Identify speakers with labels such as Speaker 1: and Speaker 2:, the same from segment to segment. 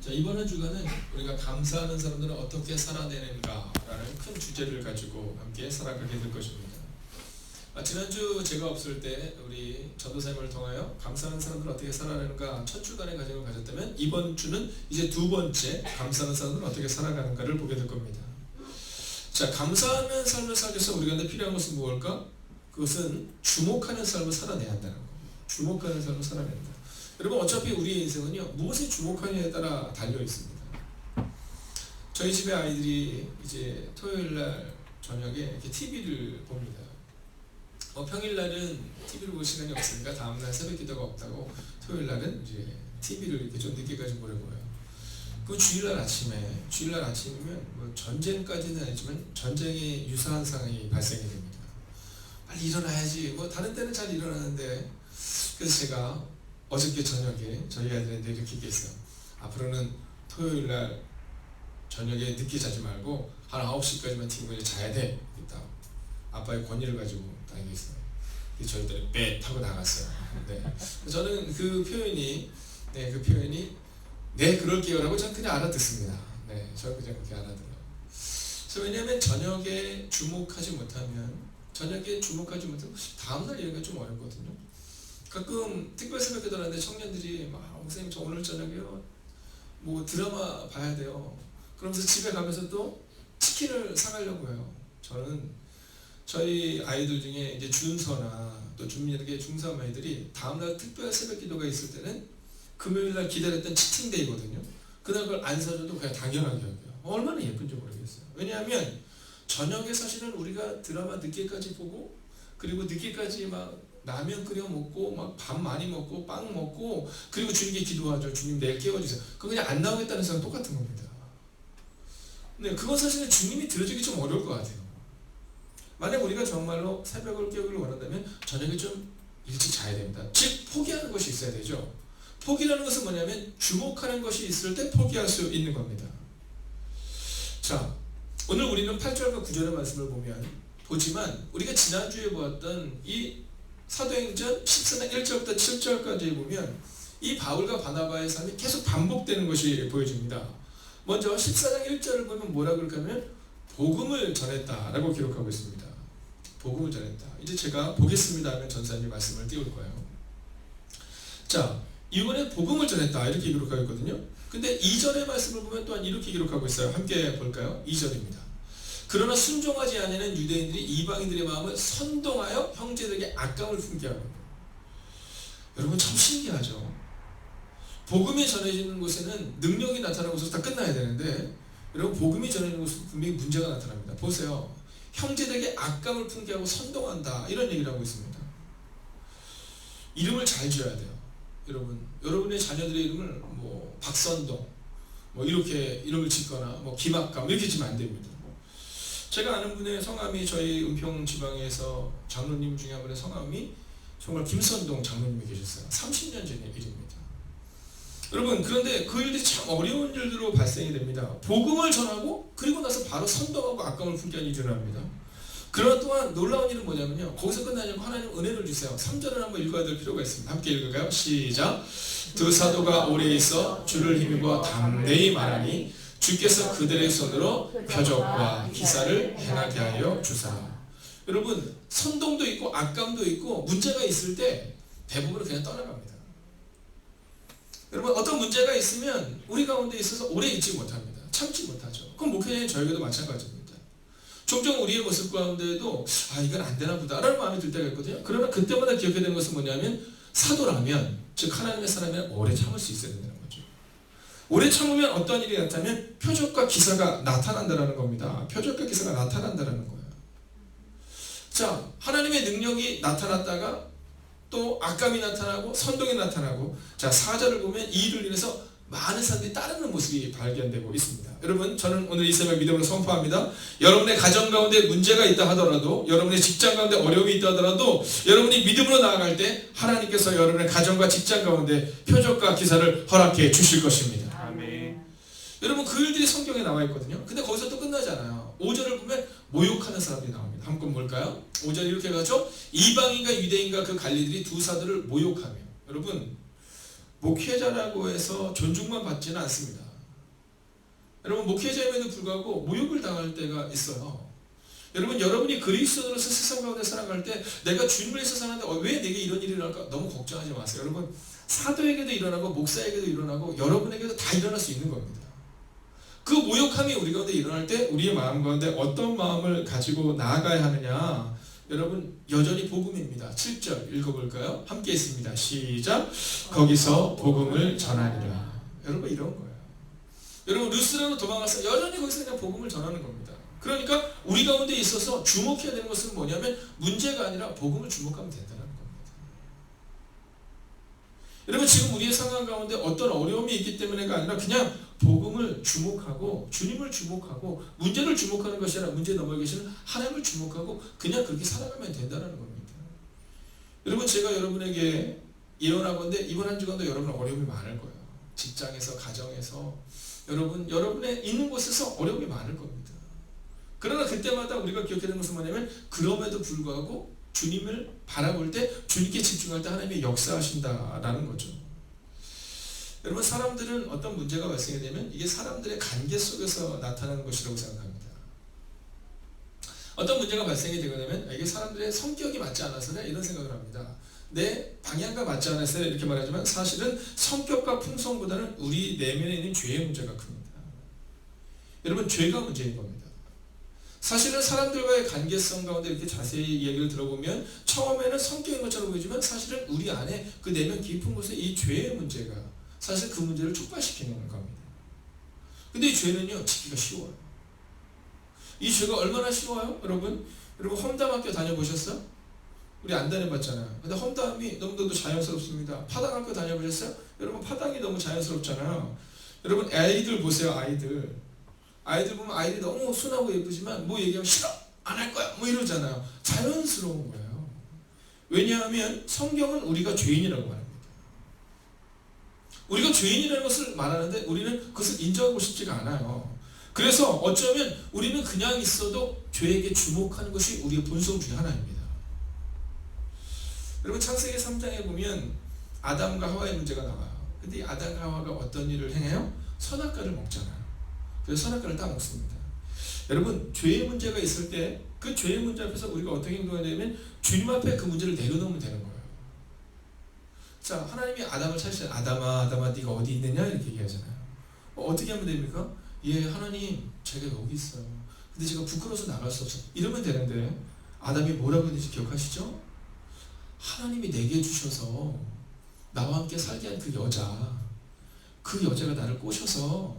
Speaker 1: 자 이번 한 주간은 우리가 감사하는 사람들은 어떻게 살아내는가라는 큰 주제를 가지고 함께 살아가게 될 것입니다. 아, 지난주 제가 없을 때 우리 전도사님을 통하여 감사하는 사람들은 어떻게 살아내는가 첫 주간의 과정을 가졌다면 이번 주는 이제 두 번째 감사하는 사람들은 어떻게 살아가는가를 보게 될 겁니다. 자 감사하는 삶을 살기 위해서 우리가 필요한 것은 무엇일까? 그것은 주목하는 삶을 살아내야 한다는 거. 주목하는 삶을 살아낸다. 여러분 어차피 우리의 인생은요 무엇에 주목하느냐에 따라 달려 있습니다. 저희 집에 아이들이 이제 토요일 날 저녁에 이렇게 TV를 봅니다. 어, 평일 날은 TV를 볼 시간이 없으니까 다음 날 새벽 기도가 없다고 토요일 날은 이제 TV를 이렇게 좀 늦게까지 보는 거예요. 그 주일날 아침에 주일날 아침이면 뭐 전쟁까지는 아니지만 전쟁의 유사한 상황이 발생이 됩니다. 빨리 일어나야지. 뭐 다른 때는 잘 일어나는데 그래서 제가 어저께 저녁에 저희 아이들한테 이렇게 얘기했어요. 앞으로는 토요일 날 저녁에 늦게 자지 말고 한 9시까지만 TV에 자야 돼. 있다. 아빠의 권위를 가지고 딱 얘기했어요. 그래서 저희들이 빼 타고 나갔어요. 네. 저는 그 표현이 네, 그 표현이 네, 그럴게요 라고 저는 그냥 알아듣습니다. 네, 저는 그냥 그렇게 알아들어요. 그래서 왜냐하면 저녁에 주목하지 못하면 저녁에 주목하지 못하면 다음날 이해가 좀 어렵거든요. 가끔 특별 새벽 기도 하는데 청년들이 막 어, 선생님 저 오늘 저녁에요 뭐 드라마 봐야 돼요. 그러면서 집에 가면서 또 치킨을 사가려고 해요. 저는 저희 아이들 중에 이제 준서나 또 준민에게 중3 아이들이 다음날 특별 새벽 기도가 있을 때는 금요일 날 기다렸던 치팅데이거든요. 그날 그걸 안 사줘도 그냥 당연하게 여겨요. 얼마나 예쁜지 모르겠어요. 왜냐하면 저녁에 사실은 우리가 드라마 늦게까지 보고 그리고 늦게까지 막 라면 끓여 먹고 막 밥 많이 먹고 빵 먹고 그리고 주님께 기도하죠. 주님 내일 깨워주세요. 그거 그냥 안 나오겠다는 생각 똑같은 겁니다. 네, 그건 사실은 주님이 들어주기 좀 어려울 것 같아요. 만약 우리가 정말로 새벽을 깨우기를 원한다면 저녁에 좀 일찍 자야 됩니다. 즉 포기하는 것이 있어야 되죠. 포기라는 것은 뭐냐면 주목하는 것이 있을 때 포기할 수 있는 겁니다. 자, 오늘 우리는 8절과 9절의 말씀을 보면 보지만 우리가 지난주에 보았던 이 사도행전 14장 1절부터 7절까지 보면 이 바울과 바나바의 삶이 계속 반복되는 것이 보여집니다. 먼저 14장 1절을 보면 뭐라 그럴까 하면 복음을 전했다라고 기록하고 있습니다. 복음을 전했다. 이제 제가 보겠습니다 하면 전사님 말씀을 띄울 거예요. 자, 이번에 복음을 전했다 이렇게 기록하고 있거든요. 근데 2절의 말씀을 보면 또한 이렇게 기록하고 있어요. 함께 볼까요? 2절입니다. 그러나 순종하지 아니하는 유대인들이 이방인들의 마음을 선동하여 형제들에게 악감을 품게 하고 여러분 참 신기하죠. 복음이 전해지는 곳에는 능력이 나타나는 곳에서 다 끝나야 되는데 여러분 복음이 전해지는 곳은 분명히 문제가 나타납니다. 보세요. 형제들에게 악감을 품게 하고 선동한다 이런 얘기를 하고 있습니다. 이름을 잘 지어야 돼요. 여러분 여러분의 자녀들의 이름을 뭐 박선동 뭐 이렇게 이름을 짓거나 뭐 김학감 이렇게 지면 안 됩니다. 제가 아는 분의 성함이 저희 은평 지방에서 장로님 중에 한 분의 성함이 정말 김선동 장로님이 계셨어요. 30년 전의 일입니다. 여러분 그런데 그 일이 참 어려운 일들로 발생이 됩니다. 복음을 전하고 그리고 나서 바로 선동하고 하는 일을 합니다. 그러나 또한 놀라운 일은 뭐냐면요. 거기서 끝나지 않고 하나님 은혜를 주세요. 3절을 한번 읽어야 될 필요가 있습니다. 함께 읽을까요? 시작. 두 사도가 오래 있어 주를 힘입어 담대히 말하니 주께서 그들의 손으로 표적과 기사를 행하게 하여 주사. 여러분 선동도 있고 악감도 있고 문제가 있을 때 대부분은 그냥 떠나갑니다. 여러분 어떤 문제가 있으면 우리 가운데 있어서 오래 있지 못합니다. 참지 못하죠. 그럼 목회자인 저에게도 마찬가지입니다. 종종 우리의 모습 가운데도 아 이건 안 되나 보다라는 마음이 들 때가 있거든요. 그러나 그때마다 기억해야 되는 것은 뭐냐면 사도라면 즉 하나님의 사람이면 오래 참을 수 있어야 된다는 거죠. 오래 참으면 어떤 일이 나타나면 표적과 기사가 나타난다는 겁니다. 표적과 기사가 나타난다는 거예요. 자, 하나님의 능력이 나타났다가 또 악감이 나타나고 선동이 나타나고 자, 사절을 보면 이 일을 인해서 많은 사람들이 따르는 모습이 발견되고 있습니다. 여러분, 저는 오늘 이 새벽 믿음을 선포합니다. 여러분의 가정 가운데 문제가 있다 하더라도, 여러분의 직장 가운데 어려움이 있다 하더라도, 여러분이 믿음으로 나아갈 때 하나님께서 여러분의 가정과 직장 가운데 표적과 기사를 허락해 주실 것입니다. 나와 있거든요. 근데 거기서 또 끝나지 않아요. 5절을 보면 모욕하는 사람들이 나옵니다. 한번 볼까요? 5절 이렇게 가죠. 이방인과 유대인과 그 관리들이 두 사도를 모욕하며 여러분 목회자라고 해서 존중만 받지는 않습니다. 여러분 목회자임에도 불구하고 모욕을 당할 때가 있어요. 여러분 여러분이 그리스도로서 세상 가운데 살아갈 때 내가 주님을 위해서 사는데 어, 왜 내게 이런 일이 일어날까 너무 걱정하지 마세요. 여러분 사도에게도 일어나고 목사에게도 일어나고 여러분에게도 다 일어날 수 있는 겁니다. 그 모욕함이 우리 가운데 일어날 때 우리의 마음 가운데 어떤 마음을 가지고 나아가야 하느냐 여러분 여전히 복음입니다. 7절 읽어볼까요? 함께 있습니다. 시작 거기서 복음을 전하리라 여러분 이런 거예요. 여러분 루스라로 도망가서 여전히 거기서 그냥 복음을 전하는 겁니다. 그러니까 우리 가운데 있어서 주목해야 되는 것은 뭐냐면 문제가 아니라 복음을 주목하면 된다는. 여러분 지금 우리의 상황 가운데 어떤 어려움이 있기 때문에가 아니라 그냥 복음을 주목하고 주님을 주목하고 문제를 주목하는 것이 아니라 문제 넘어 계시는 하나님을 주목하고 그냥 그렇게 살아가면 된다는 겁니다. 여러분 제가 여러분에게 예언하건데 이번 한 주간도 여러분 어려움이 많을 거예요. 직장에서 가정에서 여러분 여러분의 있는 곳에서 어려움이 많을 겁니다. 그러나 그때마다 우리가 기억해야 되는 것은 뭐냐면 그럼에도 불구하고 주님을 바라볼 때 주님께 집중할 때 하나님이 역사하신다라는 거죠. 여러분 사람들은 어떤 문제가 발생이 되면 이게 사람들의 관계 속에서 나타나는 것이라고 생각합니다. 어떤 문제가 발생이 되게 되면 이게 사람들의 성격이 맞지 않아서는 이런 생각을 합니다. 내 방향과 맞지 않아서 이렇게 말하지만 사실은 성격과 풍성보다는 우리 내면에 있는 죄의 문제가 큽니다. 여러분 죄가 문제인 겁니다. 사실은 사람들과의 관계성 가운데 이렇게 자세히 이야기를 들어보면 처음에는 성격인 것처럼 보이지만 사실은 우리 안에 그 내면 깊은 곳에 이 죄의 문제가 사실 그 문제를 촉발시키는 겁니다. 근데 이 죄는요 지키기가 쉬워요. 이 죄가 얼마나 쉬워요, 여러분? 여러분 험담 학교 다녀보셨어요? 우리 안 다녀봤잖아요. 근데 험담이 너무나도 자연스럽습니다. 파당 학교 다녀보셨어요? 여러분 파당이 너무 자연스럽잖아요. 여러분 아이들 보세요, 아이들. 아이들 보면 아이들이 너무 순하고 예쁘지만 뭐 얘기하면 싫어! 안 할 거야! 뭐 이러잖아요. 자연스러운 거예요. 왜냐하면 성경은 우리가 죄인이라고 말합니다. 우리가 죄인이라는 것을 말하는데 우리는 그것을 인정하고 싶지가 않아요. 그래서 어쩌면 우리는 그냥 있어도 죄에게 주목하는 것이 우리의 본성 중에 하나입니다. 여러분 창세기 3장에 보면 아담과 하와의 문제가 나와요. 근데 이 아담과 하와가 어떤 일을 행해요? 선악과를 먹잖아요 그래서 선악과를 따먹습니다. 여러분 죄의 문제가 있을 때 그 죄의 문제 앞에서 우리가 어떻게 행동해야 되면 주님 앞에 그 문제를 내려놓으면 되는 거예요. 자 하나님이 아담을 찾으셔 아담아 아담아 네가 어디 있느냐 이렇게 얘기하잖아요. 어, 떻게 하면 됩니까? 예 하나님 제가 여기 있어요. 근데 제가 부끄러워서 나갈 수 없어. 이러면 되는데 아담이 뭐라고 했는지 기억하시죠? 하나님이 내게 주셔서 나와 함께 살게 한 그 여자 그 여자가 나를 꼬셔서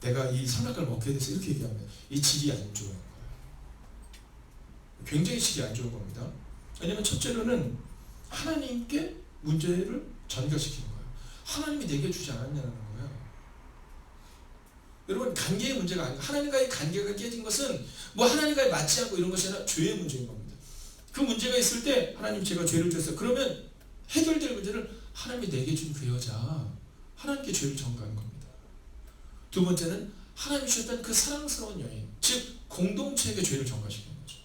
Speaker 1: 내가 이 선악과를 먹게 돼서 이렇게 얘기하면 이 질이 안 좋은 거예요. 굉장히 질이 안 좋은 겁니다. 왜냐하면 첫째로는 하나님께 문제를 전가시키는 거예요. 하나님이 내게 주지 않았냐는 거예요. 여러분 관계의 문제가 아니고 하나님과의 관계가 깨진 것은 뭐 하나님과의 맞지 않고 이런 것이 아니라 죄의 문제인 겁니다. 그 문제가 있을 때 하나님 제가 죄를 졌어요. 그러면 해결될 문제를 하나님이 내게 준 그 여자 하나님께 죄를 전가한 겁니다. 두 번째는 하나님이 주셨던 그 사랑스러운 여인, 즉 공동체에게 죄를 전가시키는 거죠.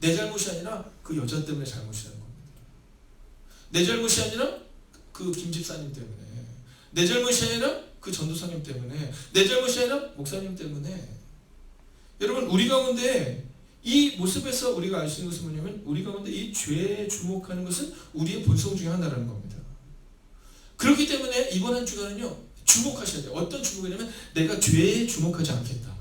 Speaker 1: 내 잘못이 아니라 그 여자 때문에 잘못이라는 겁니다. 내 잘못이 아니라 그 김집사님 때문에, 내 잘못이 아니라 그 전도사님 때문에, 내 잘못이 아니라 목사님 때문에. 여러분 우리 가운데 이 모습에서 우리가 알 수 있는 것은 뭐냐면 우리 가운데 이 죄에 주목하는 것은 우리의 본성 중에 하나라는 겁니다. 그렇기 때문에 이번 한 주간은요 주목하셔야 돼요. 어떤 주목이냐면 내가 죄에 주목하지 않겠다.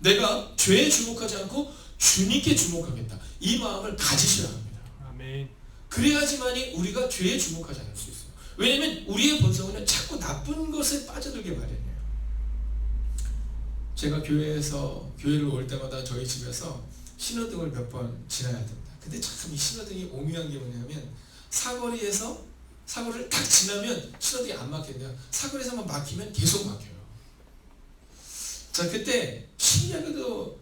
Speaker 1: 내가 죄에 주목하지 않고 주님께 주목하겠다. 이 마음을 가지셔야 합니다.
Speaker 2: 아멘.
Speaker 1: 그래야지만이 우리가 죄에 주목하지 않을 수 있어요. 왜냐면 우리의 본성은 자꾸 나쁜 것에 빠져들게 마련이에요. 제가 교회에서 교회를 올 때마다 저희 집에서 신호등을 몇 번 지나야 됩니다. 근데 참 이 신호등이 오묘한 게 뭐냐면 사거리에서 사거리를 딱 지나면 신호등이 안 막혀요. 사거리에서만 막히면 계속 막혀요. 자, 그때 신기하게도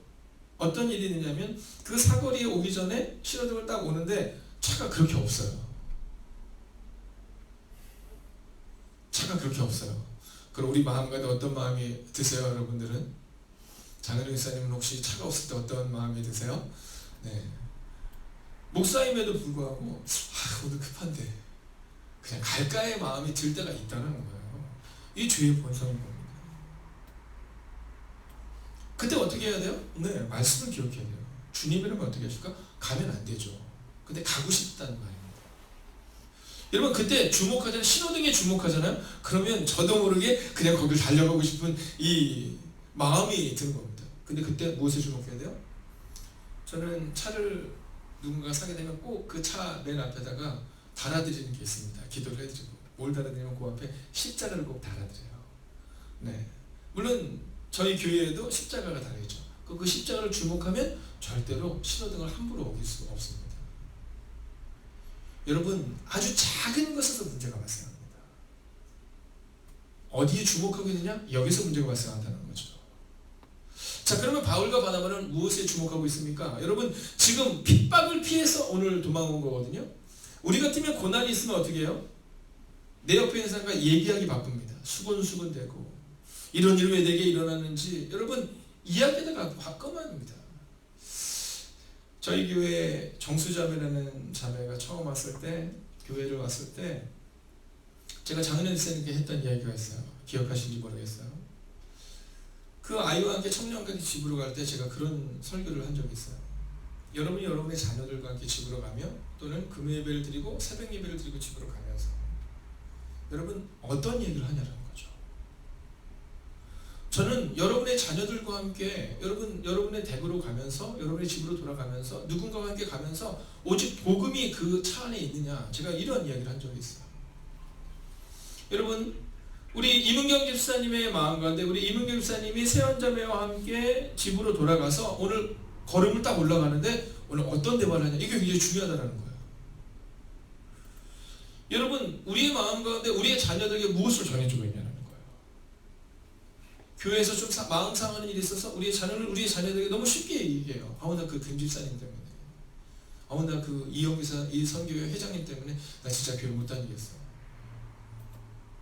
Speaker 1: 어떤 일이 있느냐면 그 사거리에 오기 전에 신호등을 딱 오는데 차가 그렇게 없어요. 차가 그렇게 없어요. 그럼 우리 마음 가운데 어떤 마음이 드세요, 여러분들은? 장은영 목사님은 혹시 차가 없을 때 어떤 마음이 드세요? 네. 목사임에도 불구하고 아, 오늘 급한데 그냥 갈까의 마음이 들 때가 있다는 거예요. 이 죄의 본성인 겁니다. 그때 어떻게 해야 돼요? 네, 말씀을 기억해야 돼요. 주님이라면 어떻게 하실까? 가면 안 되죠. 근데 가고 싶다는 말입니다. 여러분 그때 주목하잖아요. 신호등에 주목하잖아요. 그러면 저도 모르게 그냥 거길 달려가고 싶은 이 마음이 드는 겁니다. 근데 그때 무엇에 주목해야 돼요? 저는 차를 누군가 사게 되면 꼭 그 차 맨 앞에다가 달아드리는 게 있습니다. 기도를 해드리고 뭘 달아드리면 그 앞에 십자가를 꼭 달아드려요. 네, 물론 저희 교회에도 십자가가 달려있죠. 그, 그 십자가를 주목하면 절대로 신호등을 함부로 어길 수가 없습니다. 여러분 아주 작은 것에서 문제가 발생합니다. 어디에 주목하고 있느냐? 여기서 문제가 발생한다는 거죠. 자 그러면 바울과 바나바는 무엇에 주목하고 있습니까? 여러분 지금 핍박을 피해서 오늘 도망온 거거든요. 우리 같으면 고난이 있으면 어떻게 해요? 내 옆에 있는 사람과 얘기하기 바쁩니다. 수근수근대고 이런 일이 왜 내게 일어났는지 여러분 이야기하다가 바꿔만합니다. 저희 교회 정수자매라는 자매가 처음 왔을 때 교회를 왔을 때 제가 작년에 선생님께 했던 이야기가 있어요. 기억하시는지 모르겠어요. 그 아이와 함께 청년까지 집으로 갈 때 제가 그런 설교를 한 적이 있어요. 여러분이 여러분의 자녀들과 함께 집으로 가며 또는 금요 예배를 드리고 새벽 예배를 드리고 집으로 가면서 여러분 어떤 얘기를 하냐라는 거죠. 저는 여러분의 자녀들과 함께 여러분 여러분의 댁으로 가면서 여러분의 집으로 돌아가면서 누군가와 함께 가면서 오직 복음이 그 차 안에 있느냐 제가 이런 이야기를 한 적이 있어요. 여러분 우리 이문경 집사님의 마음 가운데 우리 이문경 집사님이 세원자매와 함께 집으로 돌아가서 오늘 걸음을 딱 올라가는데 오늘 어떤 대화를 하냐 이게 굉장히 중요하다는 거예요. 여러분 우리의 마음 가운데 우리의 자녀들에게 무엇을 전해주고 있냐는 거예요. 교회에서 좀 사- 마음 상하는 일이 있어서 우리의 자녀를 우리의 자녀들에게 너무 쉽게 얘기해요. 아무나 그 금집사님 때문에, 아무나 그 이영기사 이 선교회 회장님 때문에 나 진짜 교회 못 다니겠어.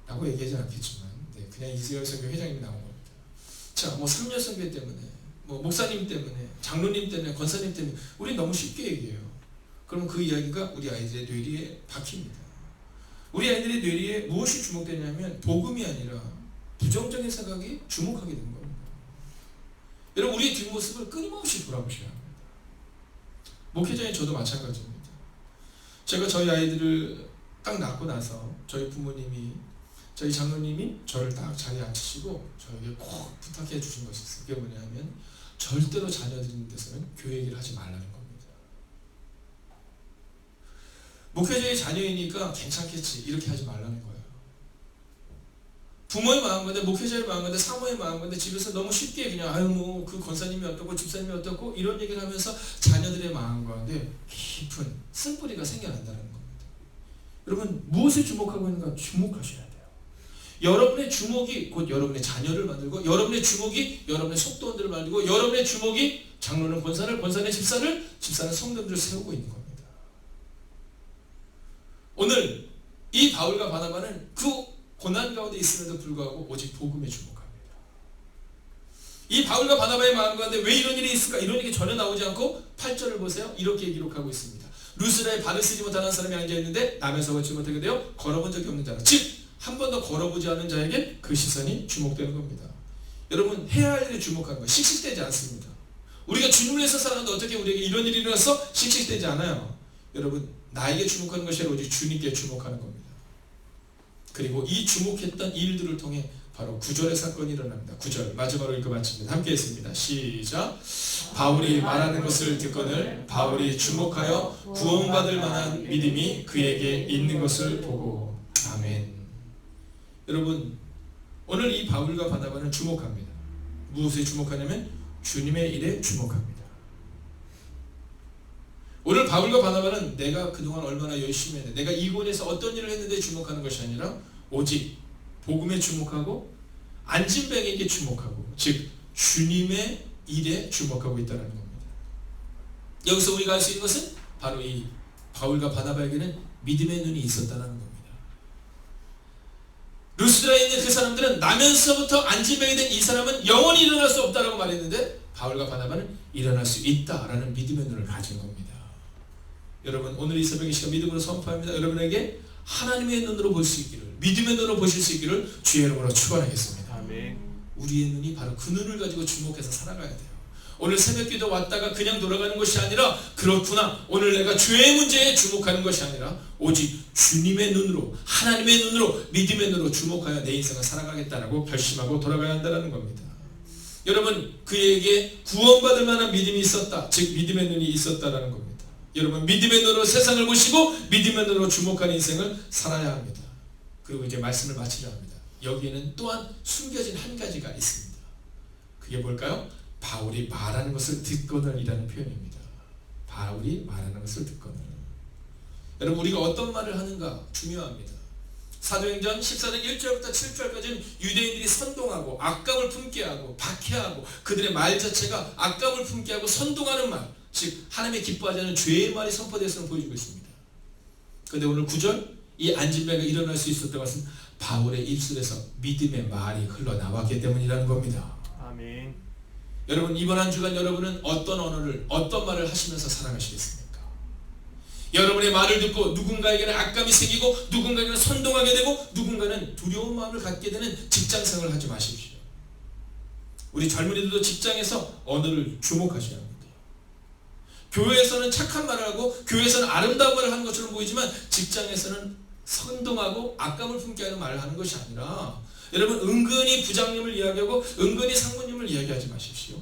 Speaker 1: 라고 얘기하지 않겠지만 네, 그냥 이스라엘 선교 회장님이 나온 겁니다. 자, 뭐 3년 선교 때문에 뭐 목사님 때문에 장로님 때문에 권사님 때문에 우리 너무 쉽게 얘기해요. 그러면 그 이야기가 우리 아이들의 뇌리에 박힙니다. 우리 아이들의 뇌리에 무엇이 주목되냐면 복음이 아니라 부정적인 생각이 주목하게 된 겁니다. 여러분 우리의 뒷모습을 끊임없이 돌아보셔야 합니다. 목회자인 저도 마찬가지입니다. 제가 저희 아이들을 딱 낳고 나서 저희 부모님이 저희 장로님이 저를 딱 자리에 앉히시고 저에게 꼭 부탁해 주신 것이 있어요. 그게 뭐냐면 절대로 자녀들 있는 데서는 교회 얘기를 하지 말라는 겁니다. 목회자의 자녀이니까 괜찮겠지 이렇게 하지 말라는 거예요. 부모의 마음건데 목회자의 마음건데 사모의 마음건데 집에서 너무 쉽게 그냥 아유 뭐 그 권사님이 어떻고 집사님이 어떻고 이런 얘기를 하면서 자녀들의 마음 가운데 깊은 쓴뿌리가 생겨난다는 겁니다. 여러분 무엇에 주목하고 있는가 주목하셔야 돼요. 여러분의 주목이 곧 여러분의 자녀를 만들고 여러분의 주목이 여러분의 속도원들을 만들고 여러분의 주목이 장로는 권사를 권사는 집사를 집사는 성도들을 세우고 있는 겁니다. 오늘 이 바울과 바나바는 그 고난 가운데 있음에도 불구하고 오직 복음에 주목합니다. 이 바울과 바나바의 마음 가운데 왜 이런 일이 있을까? 이런 얘기 전혀 나오지 않고 8절을 보세요. 이렇게 기록하고 있습니다. 루스라에 발을 쓰지 못하는 사람이 앉아있는데 남에서 걷지 못하게 되어 걸어본 적이 없는 자라. 즉, 한 번도 걸어보지 않은 자에게 그 시선이 주목되는 겁니다. 여러분, 해야 할 일에 주목하는 거 씩씩대지 않습니다. 우리가 주님을 위해서 살아가는데 어떻게 우리에게 이런 일이 일어나서 씩씩대지 않아요. 여러분, 나에게 주목하는 것이 아니라 오직 주님께 주목하는 겁니다. 그리고 이 주목했던 일들을 통해 바로 구절의 사건이 일어납니다. 구절 마지막으로 읽어 마칩니다. 함께 했습니다. 시작. 바울이 말하는 것을 듣거늘 바울이 주목하여 구원받을 만한 믿음이 그에게 있는 것을 보고 아멘. 여러분 오늘 이 바울과 바나바는 주목합니다. 무엇에 주목하냐면 주님의 일에 주목합니다. 오늘 바울과 바나바는 내가 그동안 얼마나 열심히 했는데 내가 이곳에서 어떤 일을 했는데 주목하는 것이 아니라 오직 복음에 주목하고 안진뱅에게 주목하고 즉 주님의 일에 주목하고 있다는 겁니다. 여기서 우리가 알 수 있는 것은 바로 이 바울과 바나바에게는 믿음의 눈이 있었다는 겁니다. 루스드라에 있는 그 사람들은 나면서부터 안진뱅이 된이 사람은 영원히 일어날 수 없다라고 말했는데 바울과 바나바는 일어날 수 있다라는 믿음의 눈을 가진 겁니다. 여러분 오늘 이 새벽 이 시간 믿음으로 선포합니다. 여러분에게 하나님의 눈으로 볼 수 있기를 믿음의 눈으로 보실 수 있기를 주의 이름으로 축원하겠습니다.
Speaker 2: 아멘.
Speaker 1: 우리의 눈이 바로 그 눈을 가지고 주목해서 살아가야 돼요. 오늘 새벽기도 왔다가 그냥 돌아가는 것이 아니라 그렇구나 오늘 내가 죄의 문제에 주목하는 것이 아니라 오직 주님의 눈으로 하나님의 눈으로 믿음의 눈으로 주목하여 내 인생을 살아가겠다라고 결심하고 돌아가야 한다는 겁니다. 여러분 그에게 구원받을 만한 믿음이 있었다 즉 믿음의 눈이 있었다라는 겁니다. 여러분 믿음의 눈으로 세상을 보시고 믿음의 눈으로 주목하는 인생을 살아야 합니다. 그리고 이제 말씀을 마치려 합니다. 여기에는 또한 숨겨진 한 가지가 있습니다. 그게 뭘까요? 바울이 말하는 것을 듣거든이라는 표현입니다. 바울이 말하는 것을 듣거든. 여러분 우리가 어떤 말을 하는가 중요합니다. 사도행전 14장 1절부터 7절까지는 유대인들이 선동하고 악감을 품게 하고 박해하고 그들의 말 자체가 악감을 품게 하고 선동하는 말, 즉 하나님의 기뻐하지 않는 죄의 말이 선포되어서 보여주고 있습니다. 그런데 오늘 9절 이 안진배가 일어날 수 있었던 것은 바울의 입술에서 믿음의 말이 흘러나왔기 때문이라는 겁니다.
Speaker 2: 아멘.
Speaker 1: 여러분 이번 한 주간 여러분은 어떤 언어를 어떤 말을 하시면서 살아가시겠습니까? 여러분의 말을 듣고 누군가에게는 악감이 생기고 누군가에게는 선동하게 되고 누군가는 두려운 마음을 갖게 되는 직장생활을 하지 마십시오. 우리 젊은이들도 직장에서 언어를 주목하셔야 합니다. 교회에서는 착한 말을 하고 교회에서는 아름다운 말을 하는 것처럼 보이지만 직장에서는 선동하고 악감을 품게 하는 말을 하는 것이 아니라 여러분 은근히 부장님을 이야기하고 은근히 상무님을 이야기하지 마십시오.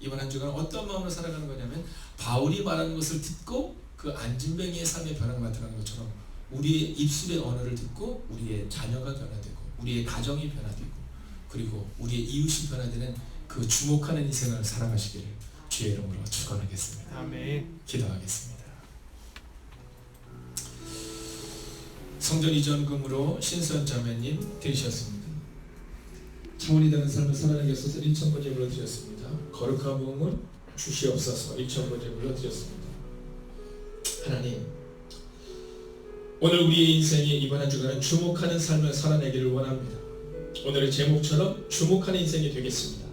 Speaker 1: 이번 한 주간 어떤 마음으로 살아가는 거냐면 바울이 말하는 것을 듣고 그 안진뱅이의 삶의 변화가 나타나는 것처럼 우리의 입술의 언어를 듣고 우리의 자녀가 변화되고 우리의 가정이 변화되고 그리고 우리의 이웃이 변화되는 그 주목하는 인생을 살아가시기를 주의 이름으로 축원하겠습니다.
Speaker 2: 아멘.
Speaker 1: 기도하겠습니다. 성전 이전금으로 신선 자매님 드리셨습니다. 차원이 되는 삶을 살아내게 하소서 1천번 제물로 드렸습니다. 거룩한 몸을 주시옵소서 1천번 제물로 드렸습니다. 하나님 오늘 우리의 인생에 이번 한 주간은 주목하는 삶을 살아내기를 원합니다. 오늘의 제목처럼 주목하는 인생이 되겠습니다.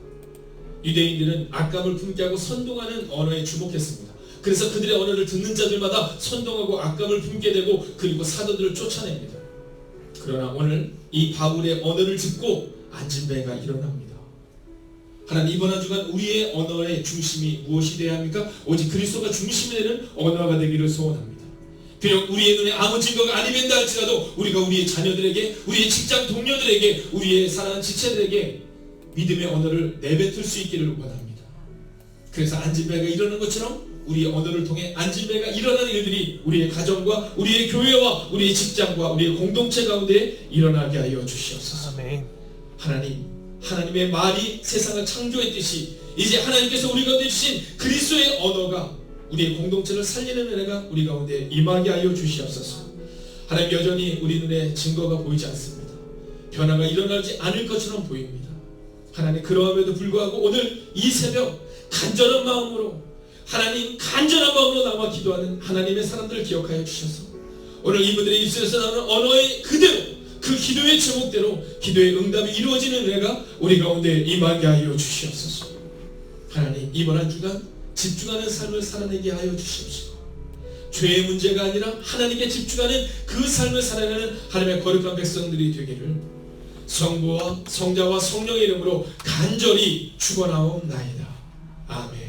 Speaker 1: 유대인들은 악감을 품게 하고 선동하는 언어에 주목했습니다. 그래서 그들의 언어를 듣는 자들마다 선동하고 악감을 품게 되고 그리고 사도들을 쫓아냅니다. 그러나 오늘 이 바울의 언어를 듣고 안진배가 일어납니다. 하나님 이번 한 주간 우리의 언어의 중심이 무엇이 되어야 합니까? 오직 그리스도가 중심이 되는 언어가 되기를 소원합니다. 비록 우리의 눈에 아무 증거가 안 임한다 할지라도 우리가 우리의 자녀들에게 우리의 직장 동료들에게 우리의 사랑하는 지체들에게 믿음의 언어를 내뱉을 수 있기를 원합니다. 그래서 안진배가 일어나는 것처럼 우리의 언어를 통해 안진배가 일어나는 일들이 우리의 가정과 우리의 교회와 우리의 직장과 우리의 공동체 가운데 일어나게 하여 주시옵소서.
Speaker 2: 아멘.
Speaker 1: 하나님, 하나님의 말이 세상을 창조했듯이 이제 하나님께서 우리 가운데 주신 그리스도의 언어가 우리의 공동체를 살리는 은혜가 우리 가운데 임하게 하여 주시옵소서. 하나님 여전히 우리 눈에 증거가 보이지 않습니다. 변화가 일어나지 않을 것처럼 보입니다. 하나님 그러함에도 불구하고 오늘 이 새벽 간절한 마음으로 하나님 간절한 마음으로 남아 기도하는 하나님의 사람들을 기억하여 주셔서 오늘 이분들의 입술에서 나오는 언어의 그대로 그 기도의 제목대로 기도의 응답이 이루어지는 은혜가 우리 가운데 임하게 하여 주시옵소서. 하나님 이번 한 주간 집중하는 삶을 살아내게 하여 주시옵시고 죄의 문제가 아니라 하나님께 집중하는 그 삶을 살아내는 하나님의 거룩한 백성들이 되기를 성부와 성자와 성령의 이름으로 간절히 축원하옵나이다. 아멘.